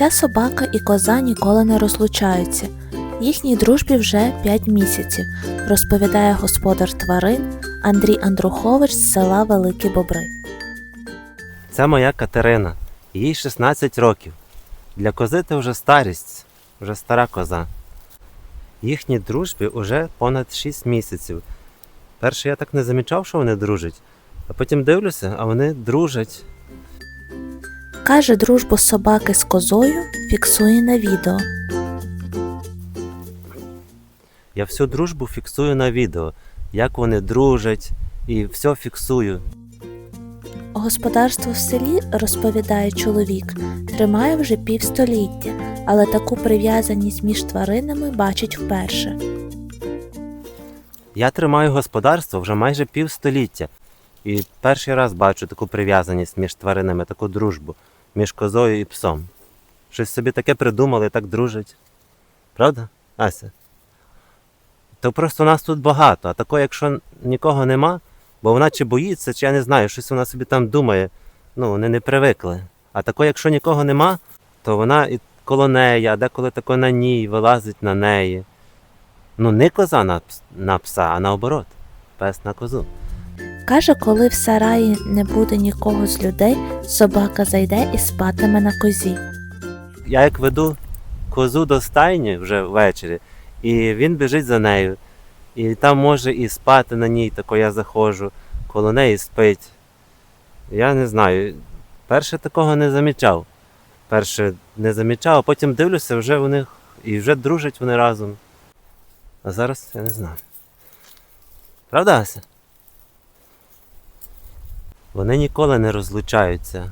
Ця собака і коза ніколи не розлучаються. Їхній дружбі вже 5 місяців, розповідає господар тварин Андрій Андрухович з села Великі Бобри. Це моя Катерина. Їй 16 років. Для кози це вже старість, вже стара коза. Їхній дружбі уже понад 6 місяців. Перше я так не замічав, що вони дружать, а потім дивлюся, а вони дружать. Каже, дружбу собаки з козою фіксує на відео. Я всю дружбу фіксую на відео, як вони дружать, і все фіксую. Господарство в селі, розповідає чоловік, тримає вже півстоліття, але таку прив'язаність між тваринами бачить вперше. Я тримаю господарство вже майже півстоліття, і перший раз бачу таку прив'язаність між тваринами, таку дружбу, між козою і псом. Щось собі таке придумали, так дружать. Правда, Ася? То просто нас тут багато, а тако, якщо нікого нема, бо вона чи боїться, чи я не знаю, щось вона собі там думає, ну, вони не привикли. А тако, якщо нікого нема, то вона і коло неї, а деколи тако на ній вилазить на неї. Ну, не коза на пса, а наоборот, пес на козу. Каже, коли в сараї не буде нікого з людей, собака зайде і спатиме на козі. Я як веду козу до стайні вже ввечері, і він біжить за нею. І там може і спати на ній, тако я заходжу, коло неї спить. Я не знаю. Перше такого не замічав. Перше не замічав, а потім дивлюся, вже у них і вже дружать вони разом. А зараз я не знаю. Правда, Ася? Вони ніколи не розлучаються.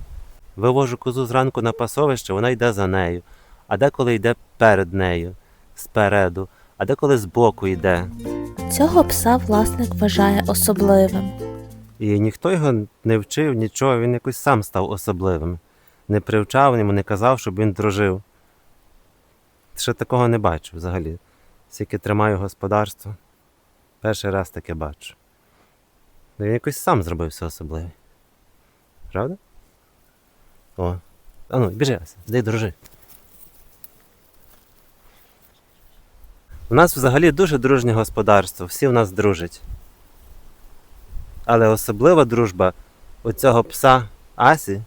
Вивожу козу зранку на пасовище, вона йде за нею, а деколи йде перед нею, спереду, а деколи збоку йде. Цього пса власник вважає особливим. І ніхто його не вчив нічого, він якось сам став особливим. Не привчав йому, не казав, щоб він дружив. Ще такого не бачу взагалі. Скільки тримаю господарство. Перший раз таке бачу. Ну, Він якось сам зробився особливий. Правда? О. А ну, біжи, йди дружи. У нас взагалі дуже дружнє господарство, всі в нас дружать. Але особлива дружба у цього пса Асі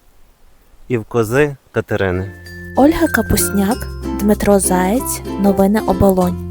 і в кози Катерини. Ольга Капусняк, Дмитро Заєць, Новини Оболонь.